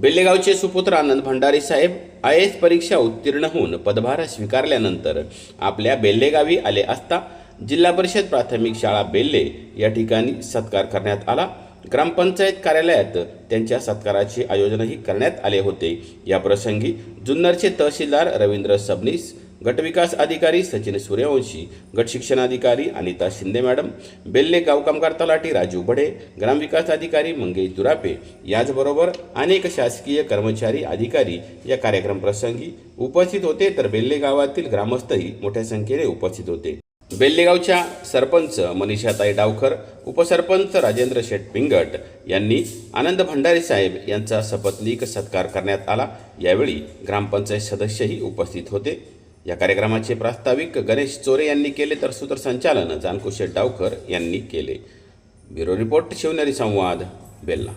बेल्लेगावचे सुपुत्र आनंद भंडारी साहेब I S परीक्षा उत्तीर्ण होऊन पदभार स्वीकारल्यानंतर आपल्या बेल्लेगावी आले असता जिल्हा परिषद प्राथमिक शाळा बेल्ले या ठिकाणी सत्कार करण्यात आला. ग्रामपंचायत कार्यालयात त्यांच्या सत्काराचे आयोजनही करण्यात आले होते. या प्रसंगी जुन्नरचे तहसीलदार रवींद्र सबनीस गटविकास अधिकारी सचिन सूर्यवंशी गट शिक्षणाधिकारी अनिता शिंदे मॅडम बेल्ले गावकामगार तलाठी राजू बडे ग्रामविकास अधिकारी मंगेश दुरापे याचबरोबर अनेक शासकीय कर्मचारी अधिकारी या कार्यक्रम प्रसंगी उपस्थित होते. तर बेल्ले गावातील ग्रामस्थही मोठ्या संख्येने उपस्थित होते. बेल्लेगावच्या सरपंच मनीषाताई डावकर उपसरपंच राजेंद्र शेठ पिंगट यांनी आनंद भंडारी साहेब यांचा सपत्नीक सत्कार करण्यात आला. यावेळी ग्रामपंचायत सदस्यही उपस्थित होते. या कार्यक्रमाचे प्रास्ताविक गणेश चोरे यांनी केले तर सूत्रसंचालन जानकुशेठ डावकर यांनी केले. ब्युरो रिपोर्ट शिवनेरी संवाद बेल्ला.